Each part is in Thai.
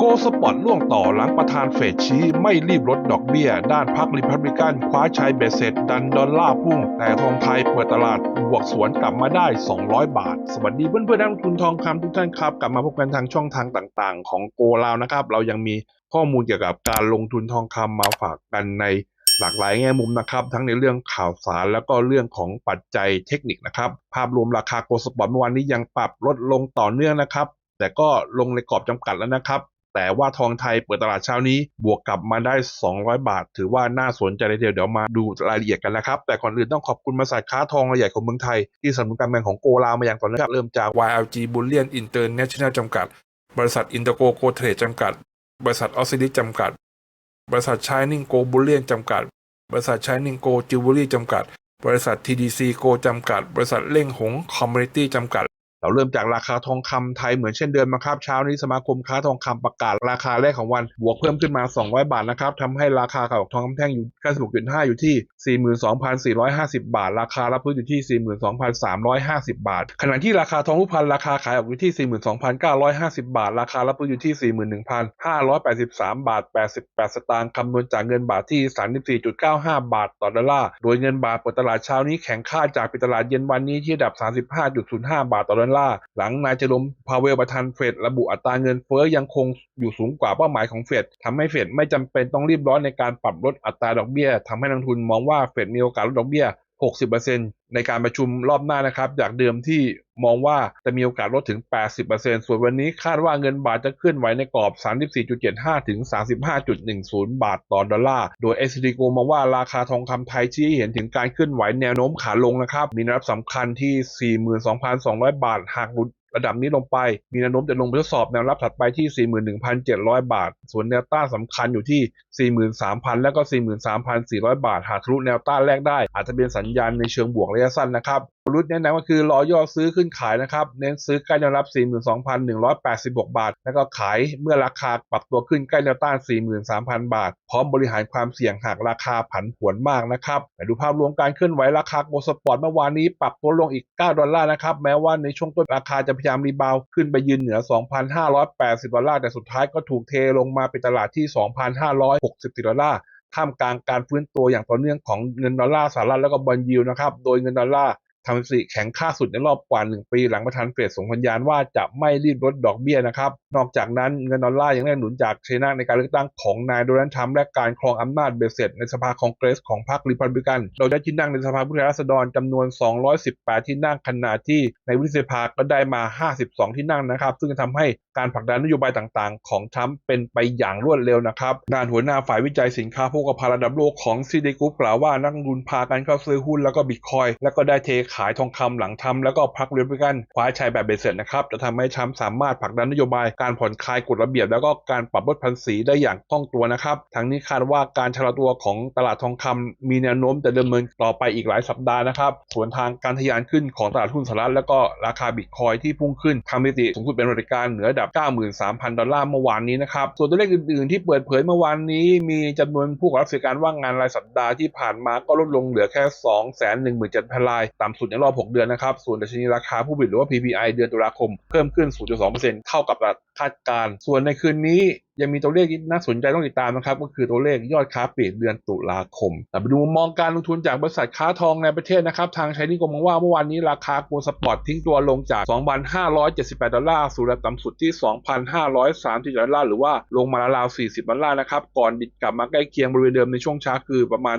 โกสปอร์ตล่วงต่อหลังประธานเฟดชี้ไม่รีบลดดอกเบี้ย ด้านพรรคริพับลิกันคว้าชัยเบสเสร็จดันดอลลาร์พุ่ง แต่ทองไทยเปิดตลาดบวกสวนกลับมาได้ 200 บาท สวัสดีเพื่อนเพื่อนๆนักลงทุนทองคำทุกท่านครับ กลับมาพบกันทางช่องทางต่างๆ ของโกลาวนะครับ เรายังมีข้อมูลเกี่ยวกับการลงทุนทองคำมาฝากกันในหลากหลายแง่มุมนะครับ ทั้งในเรื่องข่าวสารแล้วก็เรื่องของปัจจัยเทคนิคนะครับ ภาพรวมราคาโกลสปอร์ตเมื่อวานนี้ยังปรับลดลงต่อเนื่องนะครับแต่ก็ลงในกรอบจำกัดแล้วนะครับ แต่ว่าทองไทยเปิดตลาดเช้านี้บวกกลับมาได้ 200 บาท ถือว่าน่าสนใจเลยเดียวเดี๋ยวมาดูรายละเอียดกันนะครับ แต่ก่อนอื่นต้องขอบคุณบริษัทค้าทองรายใหญ่ของเมืองไทย ที่สนับสนุนการเงินของโกลามาอย่างต่อเนื่องเริ่มจาก YLG Bullion International จำกัด บริษัทอินเตอร์โกโกเทรดจำกัด บริษัทออสซิลิจำกัด บริษัทชายนิ่งโกบูลเลียนจำกัด บริษัทชายนิ่งโกจิวเวลรี่จำกัด บริษัท TDC โกจำกัด บริษัทเล่งหงคอมมูนิตี้จำกัด เราเริ่มจากราคาทองคำไทยเหมือนเช่นเดิมนะครับเช้านี้สมาคมค้าทองคำประกาศราคาแรกของวันบวกเพิ่มขึ้นมา 200 บาทนะครับทำให้ราคาของทองคำแท่งอยู่96.5 อยู่ที่ 42,450 บาท ราคารับซื้ออยู่ที่ 42,350 บาท ขณะที่ราคาทองรูปพรรณราคาขายออกอยู่ที่ 42,950 บาท ราคารับซื้ออยู่ที่ 41,583 บาท 88 สตางค์คำนวณจากเงินบาทที่ 34.95 บาทต่อดอลลาร์โดยเงินบาทเปิดตลาดเช้านี้แข็งค่าจากปิดตลาดเย็นวันนี้ที่ระดับ 35.05 บาทต่อดอลลาร์ หลังนายเจรมพาเวลประธานเฟดระบุอัตราเงินเฟ้อยังคงอยู่สูงกว่าเป้าหมายของเฟดทำให้เฟดไม่จำเป็นต้องรีบร้อนในการปรับลดอัตราดอกเบี้ยทำให้นักทุนมองว่าเฟดมีโอกาสลดดอกเบี้ย 60%ในการประชุมรอบหน้านะครับ จากเดิมที่มองว่าจะมีโอกาสลดถึง 80%ส่วนวันนี้คาดว่าเงินบาทจะเคลื่อนไหวในกรอบ 34.75 ถึง 35.10 บาทต่อดอลลาร์ โดย s อสดิโกมองว่าราคาทองคำไทยชี้เห็นถึงการเคลื่อนไหวแนวโน้มขาลงนะครับ มีนวรับสำคัญที่ 42,200 บาทหากหลุด ระดับนี้ลงไป มีแนวโน้มจะลงไปทดสอบแนวรับถัดไปที่ 41,700 บาท ส่วนแนวต้านสำคัญอยู่ที่ 43,000 แล้วก็ 43,400 บาท หากทะลุแนวต้านแรกได้ อาจจะเป็นสัญญาณในเชิงบวกระยะสั้นนะครับ รุดแนะนำก็คือรอย่อซื้อขึ้นขายนะครับ เน้นซื้อใกล้แนวรับ 42,186 บาท แล้วก็ขายเมื่อราคาปรับตัวขึ้นใกล้แนวต้าน 43,000 บาท พร้อมบริหารความเสี่ยงหากราคาผันผวนมากนะครับแต่ดูภาพรวมการเคลื่อนไหวราคาโกลสปอร์ตเมื่อวานนี้ปรับตัวลงอีก 9 ดอลลาร์นะครับ แม้ว่าในช่วงต้นราคาจะพยายามรีบาวขึ้นไปยืนเหนือ 2,580 ดอลลาร์แต่สุดท้ายก็ถูกเทลงมาเป็นตลาดที่ 2,564 ดอลลาร์ท่ามกลางการฟื้นตัวอย่างต่อเนื่องของเงินดอลลาร์สหรัฐแล้วก็บอลยิวนะครับ โดยเงินดอลลาร์ ทำสถิติแข็งค่าสุดในรอบกว่า 1 ปีหลังประธานเฟดส่งสัญญาณว่าจะไม่รีบลดดอกเบี้ยนะครับ นอกจากนั้นเงินดอลลาร์ยังได้หนุนจากเชนาในการเลือกตั้งของนายโดนัลด์ทรัมป์และการครองอำนาจเบสเซตในสภาคองเกรสของพรรครีพับลิกัน โดยได้ที่นั่งในสภาผู้แทนราษฎรจำนวน 218 ที่นั่งขณะที่ในวุฒิสภาก็ได้มา 52 ที่นั่งนะครับ ซึ่งทำให้ การผลักดันนโยบายต่างๆ ของทรัมป์เป็นไปอย่างรวดเร็วนะครับด้านหัวหน้าฝ่ายวิจัยสินค้าโภคภัณฑ์ระดับโลกของซีดีกรุ๊ปกล่าวว่านักลงทุนพากันเข้าซื้อหุ้นแล้วก็บิตคอยแล้วก็ได้เทขายทองคำหลังทำแล้วก็พรรคเรียบกันคว้าชัยแบบเบ็ดเสร็จนะครับจะทำให้ทรัมป์สามารถผลักดันนโยบายการผ่อนคลายกฎระเบียบ แล้วก็การปรับลดภาษีได้อย่างคล่องตัวนะครับทั้งนี้คาดว่าการชะลอตัวของตลาดทองคำมีแนวโน้มจะดำเนินต่อไปอีกหลายสัปดาห์นะครับส่วนทางการทะยานขึ้นของตลาดหุ้นสหรัฐแล้วก็ราคาบิตคอยที่พุ่งขึ้นทำสถิติสูงสุดเป็นประวัติการเหนือดับ93,000 ดอลลาร์เมื่อวานนี้นะครับ ส่วนตัวเลขอื่นๆ ที่เปิดเผยเมื่อวานนี้ มีจำนวนผู้รับสิทธิการว่างงานรายสัปดาห์ที่ผ่านมาก็ลดลงเหลือแค่ 217,000ราย ต่ำสุดในรอบ 6 เดือนนะครับ ส่วนดัชนีราคาผู้ผลิตหรือว่า PPI เดือนตุลาคมเพิ่มขึ้น 0.2%เท่ากับคาดการณ์ส่วนในคืนนี้ ยังมีตัวเลขที่น่าสนใจต้องติดตามนะครับ ก็คือตัวเลขยอดค้าปลีกเดือนตุลาคมแต่ไปดูมองการลงทุนจากบริษัทค้าทองในประเทศนะครับทางชัยนิกมมองว่าเมื่อวานนี้ราคาโกลสปอร์ตทิ้งตัวลงจาก 2,578 ดอลลาร์สู่ระดับต่ำสุดที่ 2,530 ดอลลาร์หรือว่าลงมาราวๆ40 ดอลลาร์นะครับก่อนดิดกลับมาใกล้เคียงบริเวณเดิมในช่วงเช้าคือประมาณ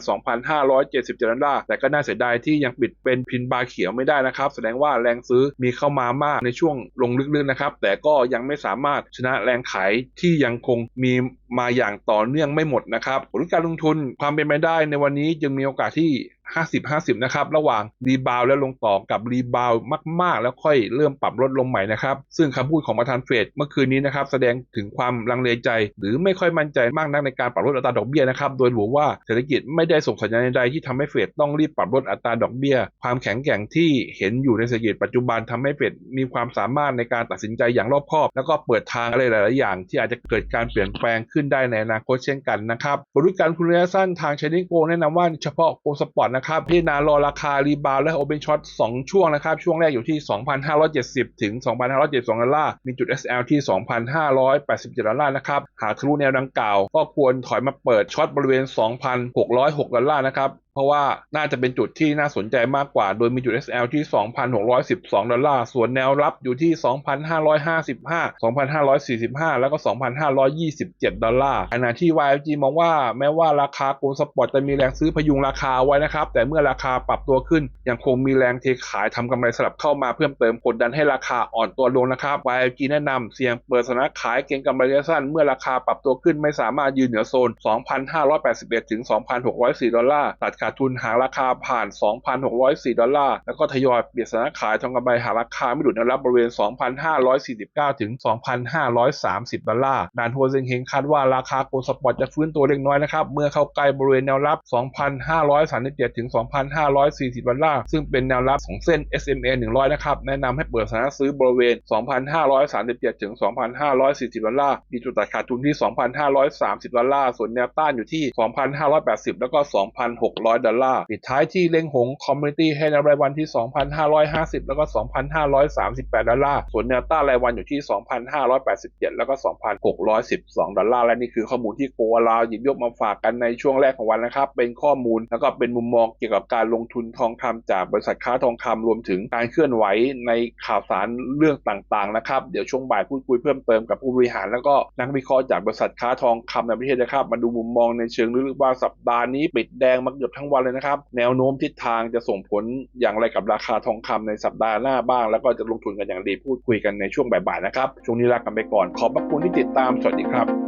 2,570ดอลลาร์แต่ก็น่าเสียดายที่ยังปิดเป็นพินบาร์เขียวไม่ได้นะครับแสดงว่าแรงซื้อมีเข้ามามากในช่วงลงลึกๆนะครับแต่ก็ยังไม่สามารถชนะแรงขายที่ยังคงมีมาอย่างต่อเนื่องไม่หมดนะครับผลการลงทุนความเป็นไปได้ในวันนี้จึงมีโอกาสที่ 50-50 นะครับ ระหว่างรีบาวแล้วลงต่อกับรีบาวมาก ๆ แล้วค่อยเริ่มปรับลดลงใหม่นะครับ ซึ่งคำพูดของประธานเฟดเมื่อคืนนี้นะครับ แสดงถึงความลังเลใจ หรือไม่ค่อยมั่นใจมากนักในการปรับลดอัตราดอกเบี้ยนะครับ โดยระบุว่าเศรษฐกิจไม่ได้ส่งสัญญาณใดที่ทำให้เฟดต้องรีบปรับลดอัตราดอกเบี้ย ความแข็งแกร่งที่เห็นอยู่ในเศรษฐกิจปัจจุบันทำให้เฟดมีความสามารถในการตัดสินใจอย่างรอบคอบ แล้วก็เปิดทางอะไรหลาย ๆ อย่าง ที่อาจจะเกิดการเปลี่ยนแปลงขึ้นได้ในอนาคตเช่นกันนะครับบริการคุณระยะสั้นทางชนิดโกแนะนำว่าเฉพาะโกสปอร์ตนะครับพิจารณารอราคารีบาวและโอเปนช็อต2ช่วงนะครับ ช่วงแรกอยู่ที่ 2,570 ถึง 2,572ดอลลาร์มีจุด SL ที่ 2,587ดอลลาร์นะครับ หากทะลุแนวดังกล่าว ก็ควรถอยมาเปิดช็อตบริเวณ 2,606ดอลลาร์นะครับเพราะว่าน่าจะเป็นจุดที่น่าสนใจมากกว่า โดยมีจุด SL ที่ 2,612 ดอลลาร์ ส่วนแนวรับอยู่ที่ 2,555 2,545 แล้วก็ 2,527 ดอลลาร์ขณะที่ YLG มองว่าแม้ว่าราคาโกลสปอร์ตจะมีแรงซื้อพยุงราคาไว้นะครับ แต่เมื่อราคาปรับตัวขึ้น ยังคงมีแรงเทขายทำกำไรสลับเข้ามาเพิ่มเติมกดดันให้ราคาอ่อนตัวลงนะครับ YLG แนะนำเสี่ยงเปิดสนะขายเก็งกำไรระยะสั้น เมื่อราคาปรับตัวขึ้นไม่สามารถยืนเหนือโซน 2,581 ถึง 2,604 ดอลลาร์ตัดขาดทุนหากราคาผ่าน 2,604 ดอลลาร์ แล้วก็ทยอยเปลี่ยนสถานะขายทำกำไรหาราคาไม่หลุดแนวรับบริเวณ 2,549 ถึง 2,530 ดอลลาร์ด้านทัวเซ็งเฮงคาดว่าราคาโกลสปอร์ตจะฟื้นตัวเล็กน้อยนะครับ เมื่อเข้าใกล้บริเวณแนวรับ 2,537 ถึง 2,540 ดอลลาร์ ซึ่งเป็นแนวรับของเส้น SMA 100 นะครับ แนะนำให้เปิดสถานะซื้อบริเวณ 2,537 ถึง 2,540 ดอลลาร์ มีจุดตัดขาดทุนที่ 2,530 ดอลลาร์ ส่วนแนวต้านอยู่ที่ 2,580 แล้วก็ 2,600ดอลลาร์ ปิดท้ายที่เล็งหงคอมมูนิตี้ให้แนวรายวันที่ 2,550 แล้วก็ 2,538 ดอลลาร์ ส่วนแนวต้านรายวันอยู่ที่ 2,587 แล้วก็ 2,612 ดอลลาร์ และนี่คือข้อมูลที่โกลาวหยิบยกมาฝากกันในช่วงแรกของวันนะครับ เป็นข้อมูลแล้วก็เป็นมุมมองเกี่ยวกับการลงทุนทองคำจากบริษัทค้าทองคำรวมถึงการเคลื่อนไหวในข่าวสารเรื่องต่างๆนะครับ เดี๋ยวช่วงบ่ายพูดคุยเพิ่มเติมกับผู้บริหาร แล้วก็นักวิเคราะห์จากบริษัทค้าทองคำในประเทศนะครับ มาดูมุมมองในเชิงลึกๆว่าสัปดาห์นี้ปิดแดงมาเกือบทั้งวันเลยนะครับ แนวโน้มทิศทางจะส่งผลอย่างไรกับราคาทองคำในสัปดาห์หน้าบ้าง แล้วก็จะลงทุนกันอย่างดีพูดคุยกันในช่วงบ่ายๆนะครับช่วงนี้ลากันไปก่อน ขอบพระคุณที่ติดตามสวัสดีครับ